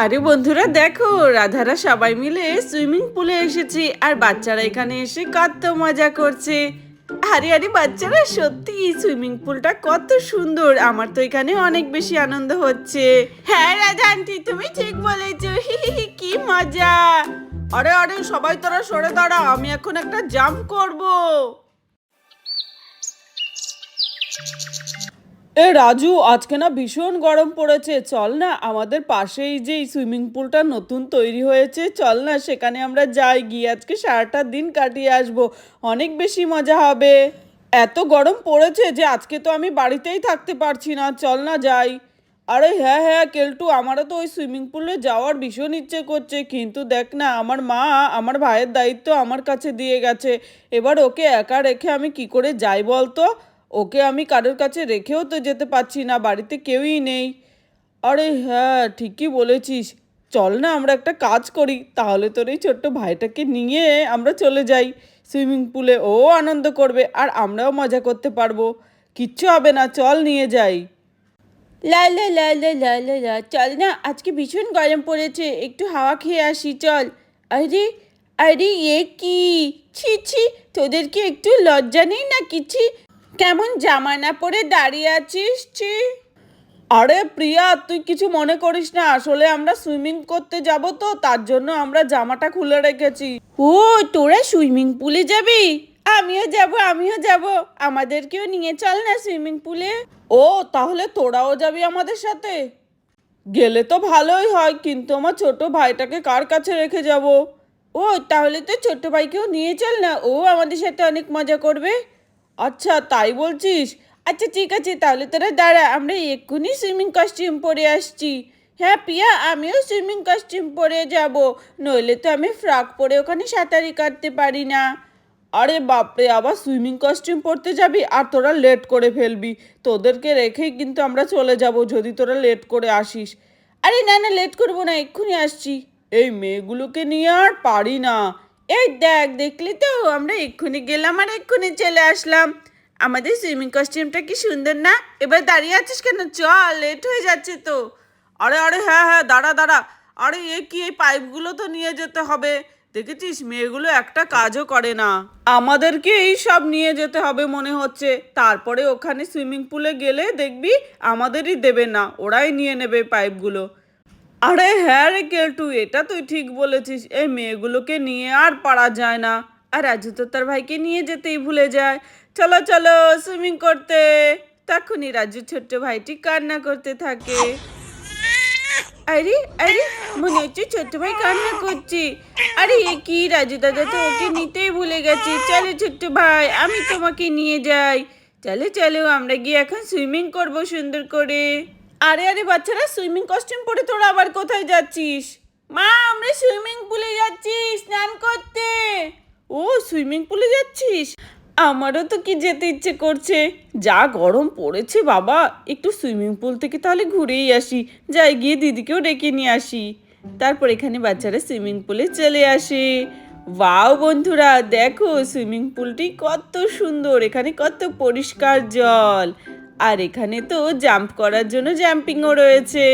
আরে বন্ধুরা, দেখো, রাধারা সবাই মিলে সুইমিং পুলে এসেছি আর বাচ্চারা এখানে এসে কত মজা করছে। আরে আরে, বাচ্চারা, সত্যি, সুইমিং পুলটা কত সুন্দর। আমার তো এখানে অনেক বেশি আনন্দ হচ্ছে। হ্যাঁ রাধা আন্টি, তুমি ঠিক বলেছ। কি মজা। আরে আরে, সবাই তোরা সরে দাঁড়া, আমি এখন একটা জাম্প করব। এ রাজু, আজকে না ভীষণ গরম পড়েছে। চল না, আমাদের পাশেই যে সুইমিং পুলটা নতুন তৈরি হয়েছে, চল না, সেখানে আমরা যাই, গিয়ে আজকে সারাটা দিন কাটিয়ে আসব। অনেক বেশি মজা হবে। এত গরম পড়েছে যে আজকে তো আমি বাড়িতেই থাকতে পারছি না, চল না যাই। আরে হ্যাঁ হ্যাঁ কেলটু, আমারও তো ওই সুইমিং পুলে যাওয়ার ভীষণ ইচ্ছে করছে, কিন্তু দেখ না, আমার মা আমার ভাইয়ের দায়িত্ব আমার কাছে দিয়ে গেছে। এবার ওকে একা রেখে আমি কি করে যাই বলতো? ওকে আমি কারোর কাছে রেখেও তো যেতে পারছি না, বাড়িতে কেউই নেই। আরে হ্যাঁ ঠিকই বলেছিস। চল না, আমরা একটা কাজ করি, তাহলে তোর এই ছোট্ট ভাইটাকে নিয়ে আমরা চলে যাই। সুইমিং পুলে ও আনন্দ করবে, আর আমরাও মজা করতে পারব। কিচ্ছু হবে না, চল নিয়ে যাই। লা লা লা লা লা চল না, আজকে ভীষণ গরম পড়েছে, একটু হাওয়া খেয়ে আসি, চল। আরে আরে, এ কি? ছি ছি, তোদের কি একটু লজ্জা নেই না কিছু কেমন জামা না পরে দাঁড়িয়ে আছিস, ছি? আরে প্রিয়া, তুই কিছু মনে করিস না। আসলে আমরা সুইমিং করতে যাব তো, তার জন্য আমরা জামাটা খুলে রেখেছি। ও, তোরা সুইমিং পুলে যাবি? আমিও যাব আমিও যাব। আমাদেরকেও নিয়ে চল না সুইমিং পুলে। ও, তাহলে তোরাও যাবি আমাদের সাথে? গেলে তো ভালোই হয়, কিন্তু আমার ছোট ভাইটাকে কার কাছে রেখে যাব? ও, তাহলে তো ছোট ভাইকেও নিয়ে চল না। ও আমাদের সাথে অনেক মজা করবে। আচ্ছা তাই বলছিস? আচ্ছা ঠিক আছে, তাহলে তোরা দাঁড়া, আমরা এক্ষুনি সুইমিং কস্টিউম পরে আসছি। হ্যাঁ পিয়া, আমিও সুইমিং কস্টিউম পরে যাব। নইলে তো আমি ফ্রক পরে ওখানে সাঁতারি কাটতে পারি না। আরে বাপরে, আবার সুইমিং কস্টিউম পরতে যাবি আর তোরা লেট করে ফেলবি। তোদেরকে রেখেই কিন্তু আমরা চলে যাব যদি তোরা লেট করে আসিস। আরে না না লেট করব না, এক্ষুনি আসছি। এই মেয়েগুলোকে নিয়ে আর পারি না। এই দেখ, দেখলি তো? আমরা এক্ষুনি গেলাম আর এক্ষুনি চলে আসলাম। আমাদের সুইমিং কস্টিউমটা কি সুন্দর না? এবার দাঁড়িয়ে আছিস কেন? চল লেট হয়ে যাচ্ছে তো। আরে আরে হ্যাঁ হ্যাঁ দাঁড়া দাঁড়া। আরে, এ কি? এই পাইপগুলো তো নিয়ে যেতে হবে। দেখেছিস? মেয়েগুলো একটা কাজও করে না। আমাদেরকে এই সব নিয়ে যেতে হবে মনে হচ্ছে। তারপরে ওখানে সুইমিং পুলে গেলে দেখবি আমাদেরই দেবে না। ওরাই নিয়ে নেবে পাইপগুলো আরে হ্যাঁ রে কেলটু, এটা তুই ঠিক বলেছিস। এই মেয়েগুলোকে নিয়ে আর পারা যায় না। আর রাজু তো তার ভাইকে নিয়ে যেতেই ভুলে যায়। চলো চলো সুইমিং করতে। তখনই রাজু ছোট্ট ভাইটি কান্না করতে থাকে। আরে আরে, মনে হচ্ছে ছোট্ট ভাই কান্না করছে। আরে, এ কি? রাজু দাদা তো ওকে নিতেই ভুলে গেছে। চলো, ছোট্ট ভাই, আমি তোমাকে নিয়ে যাই। চলো চলো, আমরা গিয়ে এখন সুইমিং করব সুন্দর করে। আরে আরে বাচ্চারা, সুইমিং কস্টিউম পরে তোরা আবার কোথায় যাচ্ছিস? মা, আমরা সুইমিং পুলে যাচ্ছি, স্নান করতে। ও, সুইমিং পুলে যাচ্ছিস? আমারও তো কি যেতে ইচ্ছে করছে। যা গরম পড়েছে বাবা, একটু সুইমিং পুল থেকে তাহলে ঘুরেই আসি। যাই গিয়ে দিদিকেও ডেকে নিয়ে আসি। তারপর এখানে বাচ্চারা সুইমিং পুলে চলে আসে। ওয়াও বন্ধুরা, দেখো, সুইমিং পুলটি কত সুন্দর, এখানে কত পরিষ্কার জল। আর এখানে তো জাম্প করার জন্য জাম্পিংও রয়েছে।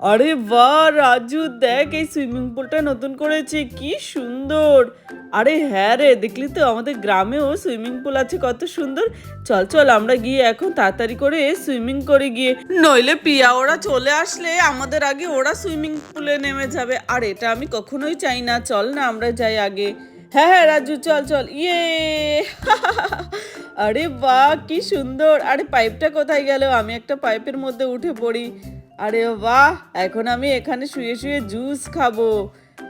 আরে বাহ, রাজু, দেখ, এই সুইমিং পুলটা নতুন করেছে, কি সুন্দর। আরে হ্যাঁ রে, দেখলি তো আমাদের গ্রামেও সুইমিং পুল আছে, কত সুন্দর। চল চল, আমরা গিয়ে এখন তাড়াতাড়ি করে সুইমিং করে গিয়ে, নইলে পিয়া ওরা চলে আসলে, আমাদের আগে ওরা সুইমিং পুলে নেমে যাবে। আর এটা আমি কখনোই চাই না, চল না, আমরা যাই আগে। হ্যাঁ হ্যাঁ রাজু, চল চল। ইয়ে। আরে বাহ, কি সুন্দর। আরে পাইপটা কোথায় গেল? আমি একটা পাইপের মধ্যে উঠে পড়ি। আরে বাহ, এখন আমি এখানে শুয়ে শুয়ে জুস খাব।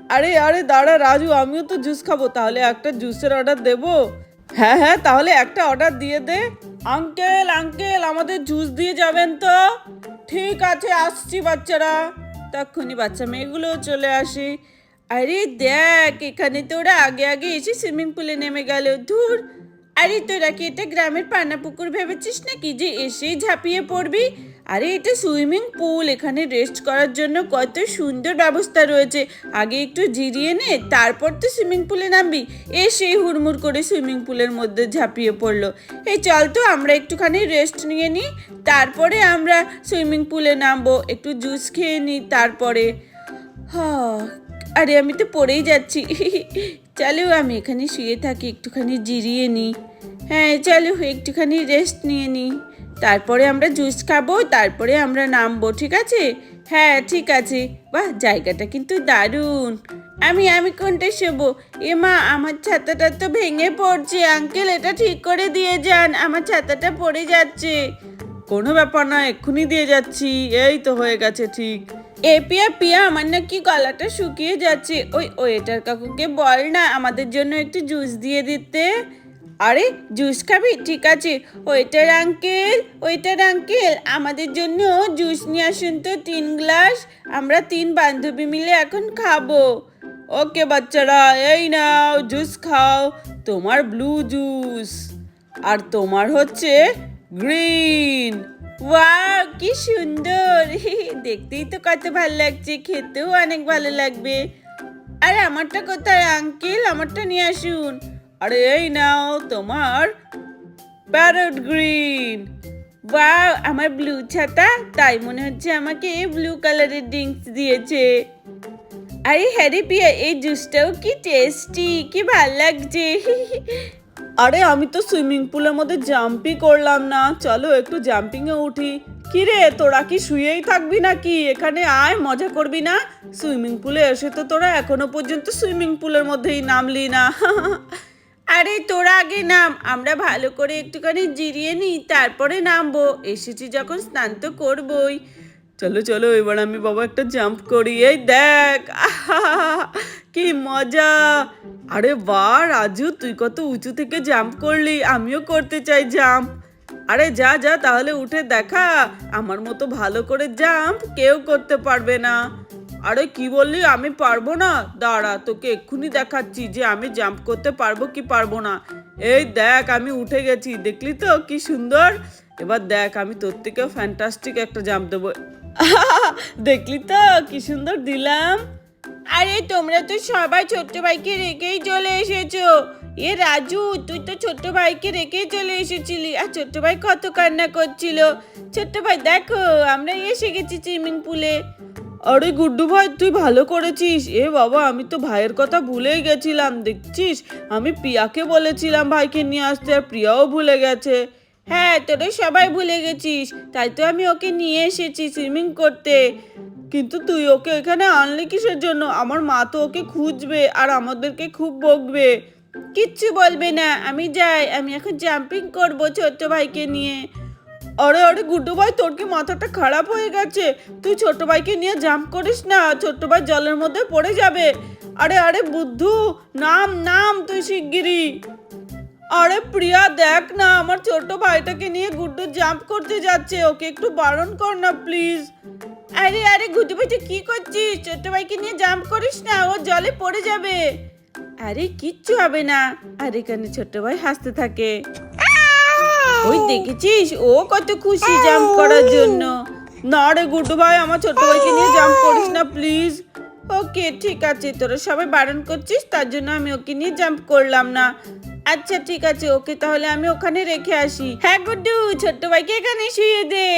আরে আরে, দাঁড়া, রাজু, আমিও তো জুস খাব। তাহলে একটা জুসের অর্ডার দেবো? হ্যাঁ হ্যাঁ তাহলে একটা অর্ডার দিয়ে দে। আঙ্কেল আঙ্কেল, আমাদের জুস দিয়ে যাবেন তো? ঠিক আছে, আসছি বাচ্চারা। তখনই বাচ্চা মেয়েগুলোও চলে আসে। আরে দেখ, এখানে তো ওরা আগে আগে এসে সুইমিং পুলে নেমে গেল, ধুর। আরে তোরা কি এটা গ্রামের পানা পুকুর ভেবেছিস নাকি যে এসেই ঝাঁপিয়ে পড়বি? আরে এটা সুইমিং পুল এখানে রেস্ট করার জন্য কত সুন্দর ব্যবস্থা রয়েছে। আগে একটু জিরিয়ে নে, তারপর তো সুইমিং পুলে নামবি। এসেই হুড়মুড় করে সুইমিং পুলের মধ্যে ঝাঁপিয়ে পড়ল। এই চল তো, আমরা একটুখানি রেস্ট নিয়ে নিই তারপরে আমরা সুইমিং পুলে নামবো। একটু জুস খেয়ে নিই তারপরে। হ্যাঁ আরে আমি তো পড়েই যাচ্ছি। চলো আমি এখানে শুয়ে থাকি, একটুখানি জিরিয়ে নিই। হ্যাঁ চলো একটুখানি রেস্ট নিয়ে নিই। তারপরে আমরা জুস খাব, তারপরে আমরা নামবো, ঠিক আছে? হ্যাঁ ঠিক আছে। বাহ, জায়গাটা কিন্তু দারুণ। আমি আমি কোনটা শোবো? এ মা, আমার ছাতাটা তো ভেঙে পড়ছে। আঙ্কেল এটা ঠিক করে দিয়ে যান। আমার ছাতাটা পড়ে যাচ্ছে। কোনো ব্যাপার না, এক্ষুনি দিয়ে যাচ্ছি। এই তো হয়ে গেছে, ঠিক। এ পিয়া পিয়া, আমার নাকি গলাটা শুকিয়ে যাচ্ছে। ওই ওয়েটার কাকুকে বল না, আমাদের জন্য একটু জুস দিয়ে দিতে। আরে জুস খাবি? ঠিক আছে। ওয়েটার আঙ্কেল ওয়েটার আঙ্কেল আমাদের জন্য জুস নিয়ে আসুন তো তিন গ্লাস আমরা তিন বান্ধবী মিলে এখন খাব। ওকে বাচ্চারা, এই নাও জুস খাও। তোমার ব্লু জুস আর তোমার হচ্ছে গ্রিন ওয়াও কি সুন্দর। দেখতেই তো কত ভালো লাগছে, খেতেও অনেক ভালো লাগবে। আরে, আমারটা কোথায় আঙ্কেল আমারটা নিয়ে আসুন। আরে, এই নাও, তোমার প্যারট গ্রিন ওয়াও আমার ব্লু ছাতা, তাই মনে হচ্ছে আমাকে ব্লু কালারের ড্রিঙ্কস দিয়েছে। আরে, হ্যারি পিয়া, এই জুসটাও কি টেস্টি কি ভালো লাগছে। আরে, আমি তো সুইমিং পুলের মধ্যে জাম্পই করলাম না। চলো একটু জাম্পিংয়ে উঠি। কি রে তোরা কি শুয়েই থাকবি নাকি? এখানে আয়, মজা করবি না? সুইমিং পুলে এসে তো তোরা এখনও পর্যন্ত সুইমিং পুলের মধ্যেই নামলি না। আরে, তোরা আগে নাম। আমরা ভালো করে একটুখানি জিরিয়ে নিই, তারপরে নামবো। এসেছি যখন স্নান তো করবই। চলো চলো, এবার আমি বাবা একটা জাম্প করি। এই দেখ! কি মজা! আরে বাহ, রাজু, তুই কত উঁচু থেকে জাম্প করলি, আমিও করতে চাই জাম্প আরে যা যা, তাহলে উঠে দেখা, আমার মতো ভালো করে জাম্প কেউ করতে পারবে না। আরে কি বললি, আমি পারব না? দাঁড়া, তোকে এক্ষুনি দেখাচ্ছি যে আমি জাম্প করতে পারব কি পারব না। এই দেখ, আমি উঠে গেছি, দেখলি তো কি সুন্দর? এবার দেখ, আমি তোর থেকেও ফ্যান্টাস্টিক একটা জাম্প দেবো। দেখলি তো কি সুন্দর দিলাম। আরে, তোমরা তো সবাই ছোট্ট ভাইকে রেখেই চলে এসেছ। এ রাজু, তুই তো ছোট্ট ভাইকে রেখেই চলে এসেছিলি। আর ছোট্ট ভাই কত কান্না করছিল। ছোট্ট ভাই, দেখো, আমরা এসে গেছি সুইমিং পুলে। আরে, গুড্ডু ভাই, তুই ভালো করেছিস। এ বাবা, আমি তো ভাইয়ের কথা ভুলেই গেছিলাম, দেখছিস? আমি প্রিয়াকে বলেছিলাম ভাইকে নিয়ে আসতে, আর প্রিয়াও ভুলে গেছে। হ্যাঁ তোরা সবাই ভুলে গেছিস। তাই তো আমি ওকে নিয়ে এসেছি সুইমিং করতে। কিন্তু তুই ওকে এখানে আনলি কিসের জন্য? আমার মা তো ওকে খুঁজবে আর আমাদেরকে খুব বকবে। কিচ্ছু বলবে না। আমি যাই। আমি এখন জাম্পিং করব ছোট্ট ভাইকে নিয়ে। আরে আরে, গুড্ডু ভাই, তোর কি মাথাটা খারাপ হয়ে গেছে? তুই ছোট ভাইকে নিয়ে জাম্প করিস না। ছোট্ট ভাই জলের মধ্যে পড়ে যাবে। আরে আরে, বুদ্ধু, নাম নাম তুই শিগগিরই। আরে, প্রিয়া, দেখ না, আমার ছোট ভাইটাকে নিয়ে গুড্ডু জাম্প করতে যাচ্ছে। ওকে একটু বারণ কর না প্লিজ আরে আরে গুড্ডু ভাই কি করছিস? ছোট ভাইকে নিয়ে জাম্প করিস না ও জলে পড়ে যাবে। আরে কিচ্ছু হবে না। আর এখানে ছোট ভাই হাসতে থাকে। ওই দেখেছিস? ও কত খুশি জাম্প করার জন্য। না রে গুড্ডু ভাই আমার ছোট ভাইকে নিয়ে জাম্প করিস না প্লিজ ওকে ঠিক আছে তোরা সবাই বারণ করছিস তার জন্য আমি ওকে নিয়ে জাম্প করলাম না। আচ্ছা ঠিক আছে ওকে তাহলে আমি ওখানে রেখে আসি। হ্যাঁ গুড্ডু ছোট্ট ভাইকে এখানে শুয়ে দে।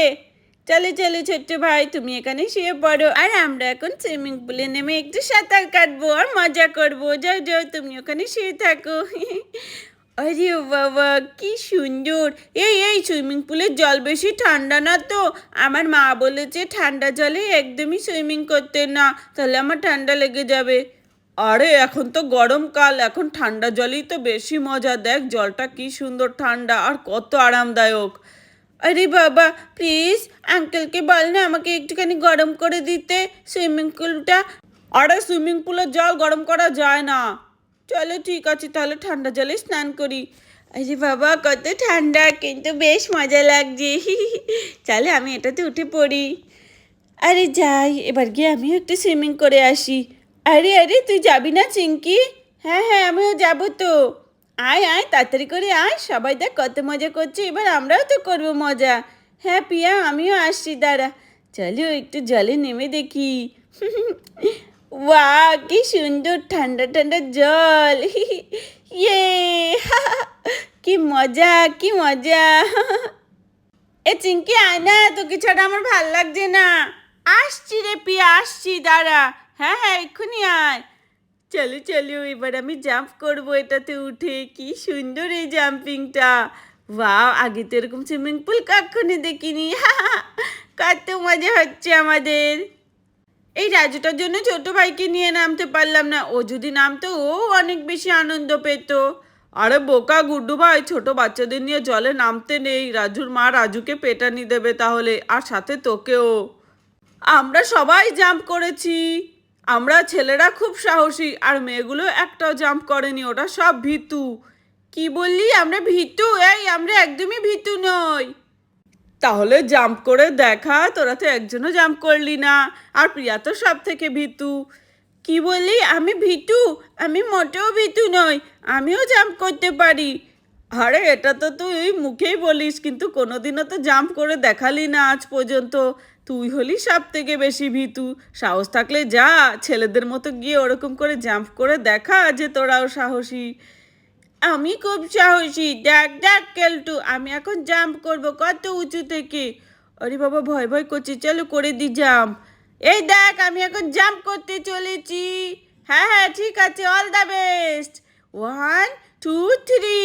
চলে চলে, ছোট্ট ভাই, তুমি এখানে শুয়ে পড়ো। আর আমরা এখন সুইমিং পুলে নেমে একটু সাঁতার কাটবো আর মজা করব। যাও যাও, তুমি ওখানে শুয়ে থাকো। আরে বাবা, কি সুন্দর। এই এই সুইমিং পুলের জল বেশি ঠান্ডা না তো? আমার মা বলেছে ঠান্ডা জলে একদমই সুইমিং করতে না, তাহলে আমার ঠান্ডা লেগে যাবে। আরে, এখন তো গরমকাল এখন ঠান্ডা জলেই তো বেশি মজা। দেখ, জলটা কি সুন্দর ঠান্ডা, আর কত আরামদায়ক। আরে বাবা প্লিজ আঙ্কেলকে বল না আমাকে একটুখানি গরম করে দিতে সুইমিং পুলটা আরে সুইমিং পুলের জল গরম করা যায় না। চলো ঠিক আছে, তাহলে ঠান্ডা জলে স্নান করি। আরে বাবা, কত ঠান্ডা, কিন্তু বেশ মজা লাগছে। চলে আমি এটাতে উঠে পড়ি। আরে যাই, এবার গিয়ে আমিও একটু সুইমিং করে আসি। আরে আরে, তুই যাবি না, চিঙ্কি? হ্যাঁ হ্যাঁ আমিও যাব তো। আয় আয়, তাড়াতাড়ি করে আয়, সবাই দেখ কত মজা করছে, এবার আমরাও তো করব মজা। হ্যাঁ পিয়া, আমিও আসছি, দাঁড়া। চলো একটু জলে নেমে দেখি। ওয়া কি সুন্দর, ঠান্ডা ঠান্ডা জল। ইয়ে কি মজা কি মজা। এ চিঙ্কি আয় না, তোকে ছাড়া আমার ভালো লাগছে না। আসছি রে পিয়া, আসছি, দাঁড়া। হ্যাঁ হ্যাঁ এক্ষুনি আয়। চলো চলো, এবার আমি জাম্প করব এটাতে উঠে। কি সুন্দর এই জাম্পিংটা ওয়াও আগে তো এরকম সুইমিং পুল কখনই দেখিনি। কত মজা হচ্ছে আমাদের। এই রাজুটার জন্য ছোট ভাইকে নিয়ে নামতে পারলাম না। ও যদি নামতো, ও অনেক বেশি আনন্দ পেত। আরে বোকা গুড্ডু ভাই, ছোট বাচ্চাদের নিয়ে জলে নামতে নেই। রাজুর মা রাজুকে পেটানি দেবে তাহলে, আর সাথে তোকেও। আমরা সবাই জাম্প করেছি। আমরা ছেলেরা খুব সাহসী, আর মেয়েগুলো একটাও জাম্প করেনি ওটা সব ভিতু। কি বললি? আমরা ভীতু? এই, আমরা একদমই ভিতু নই। তাহলে জাম্প করে দেখা, তোরা তো একজনও জাম্প করলি না, আর প্রিয়া তো সব থেকে ভিতু। কি বললি? আমি ভীতু? আমি মোটেও ভিতু নই, আমিও জাম্প করতে পারি। আরে, এটা তো তুই মুখেই বলিস, কিন্তু কোনোদিনও তো জাম্প করে দেখালি না আজ পর্যন্ত। তুই হলি সব থেকে বেশি ভীতু। সাহস থাকলে যা, ছেলেদের মতো গিয়ে ওরকম করে জাম্প করে দেখা যে তোরাও সাহসী। আমি খুব সাহসী। দেখ দেখ কেলটু, আমি এখন জাম্প করব কত উঁচু থেকে। আরে বাবা, ভয় ভয় করছি, চলো করে দি জাম্প। এই দেখ, আমি এখন জাম্প করতে চলেছি। হ্যাঁ হ্যাঁ ঠিক আছে all the best one two three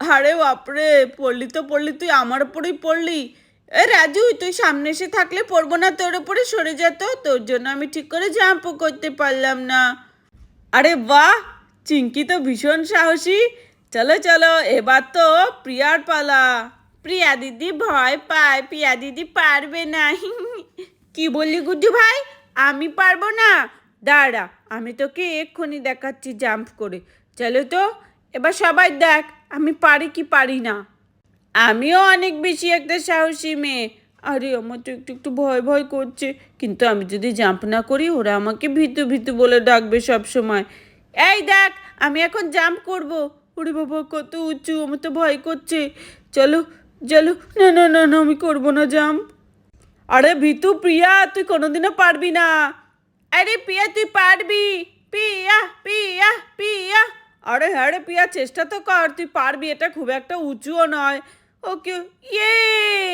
আরে বাপরে, পড়লি তো পড়লি, তুই আমার উপরেই পড়লি। রাজু, তুই সামনে এসে থাকলে পড়ব না তোর উপরে, সরে যেত তোর জন্য আমি ঠিক করে জাম্পও করতে পারলাম না। আরে বাহ, চিঙ্কি তো ভীষণ সাহসী। চলো চলো, এবার তো প্রিয়ার পালা। প্রিয়া দিদি ভয় পায়, প্রিয়া দিদি পারবে না। কি বললি গুড্ডু ভাই? আমি পারব না। দাঁড়া, আমি তোকে এক্ষুনি দেখাচ্ছি জাম্প করে। চলো তো, এবার সবাই দেখ, আমি পারি কি পারি না। আমিও অনেক বেশি একটা সাহসী মেয়ে। আরে, আমার তো একটু একটু ভয় ভয় করছে। কিন্তু আমি যদি জাম্প না করি, ওরা আমাকে ভীতু, ভিতু বলে ডাকবে সব সময় এই দেখ, আমি এখন জাম্প করব। ওরে বাবা, কত উঁচু, আমার তো ভয় করছে। চলো চলো, না না না না, আমি করব না জাম্প। আরে, ভিতু, প্রিয়া, তুই কোনোদিনও পারবি না। আরে, প্রিয়া, তুই পারবি। পিয়া পিয়া পিয়া আরে হ্যাঁ রে প্রিয়া, চেষ্টা তো কর, তুই পারবি। এটা খুব একটা উঁচুও নয়। ওকে ইয়ে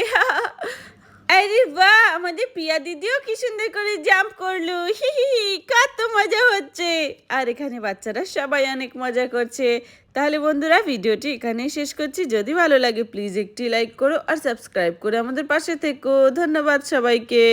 আরে বাহ, আমাদের পিয়া দিদিও কি সুন্দর করে জাম্প করল। হি হি কত মজা হচ্ছে। আর এখানে বাচ্চারা সবাই অনেক মজা করছে। তাহলে বন্ধুরা, ভিডিওটি এখানে শেষ করছি। যদি ভালো লাগে প্লিজ একটি লাইক করো আর সাবস্ক্রাইব করে আমাদের পাশে থেকো। ধন্যবাদ সবাইকে।